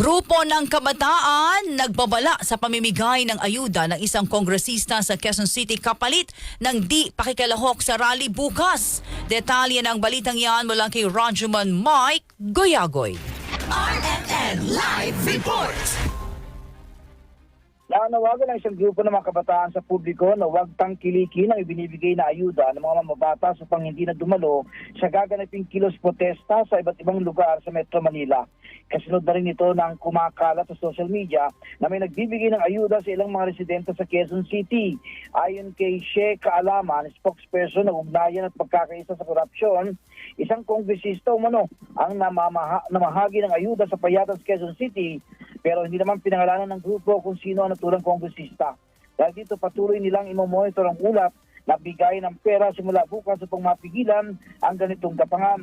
Grupo ng kabataan nagbabala sa pamimigay ng ayuda ng isang kongresista sa Quezon City kapalit ng di pakikalahok sa rally bukas. Detalye ng balitang yan mula kay Rajuman Mike Goyagoy. RNN Live Report! Naanawagan ng isang grupo ng mga kabataan sa publiko na huwag tangkilikin ang ibinibigay na ayuda ng mga mamabata sa pang hindi na dumalo sa gaganaping kilos protesta sa iba't ibang lugar sa Metro Manila. Kasunod na rin ito ng kumakalat sa social media na may nagbibigay ng ayuda sa ilang mga residente sa Quezon City. Ayon kay She Kaalaman, spokesperson ng ugnayan at pagkakaisa sa korupsyon, isang kongresista umano ang namamaha, namahagi ng ayuda sa Payatas, Quezon City pero hindi naman pinangalanan ng grupo kung sino ang naturang kongresista. Dahil dito patuloy nilang imomonitor ang ulap na bigay ng pera simula bukas upang mapigilan ang ganitong kapangan.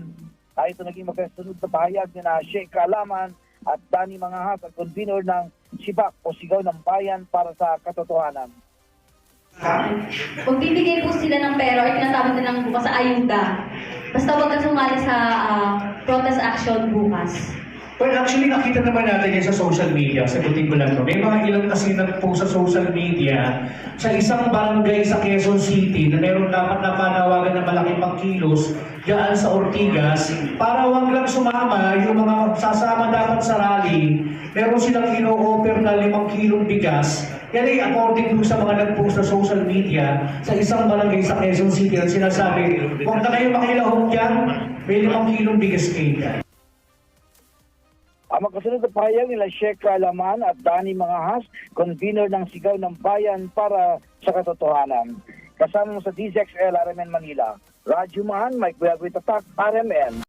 Ay ito naging magkasunod na pahayag ni na Sheikh Kalaman at Danny Mangahat ang convener ng SIBAC o Sigaw ng Bayan para sa Katotohanan. Magbibigay po sila ng pera or tinatawag nilang bukas sa ayuda. Basta huwag ka sumali sa ah, protest action bukas. Well, actually, nakita naman natin yan sa social media. Sagutin ko lang to. May mga ilang kasi nag-post sa social media sa isang barangay sa Quezon City na meron dapat na panawagan na malaking pangkilos dyan sa Ortigas para wag lang sumama yung mga sasama dapat sa rally. Meron silang ino-offer na limang kilong bigas. Yan ay according to sa mga nag-post sa social media sa isang barangay sa Quezon City ang sinasabi, huwag na kayo makilahong dyan, may limang kilong bigas kayo. Ang magkasunod na pahayag nila Sheikh Kalaman at Danny Mangahas, convener ng Sigaw ng Bayan para sa Katotohanan. Kasama mo sa DZXL RMN Manila. Radyo Man, Mike Buyagoy Tatak, RMN.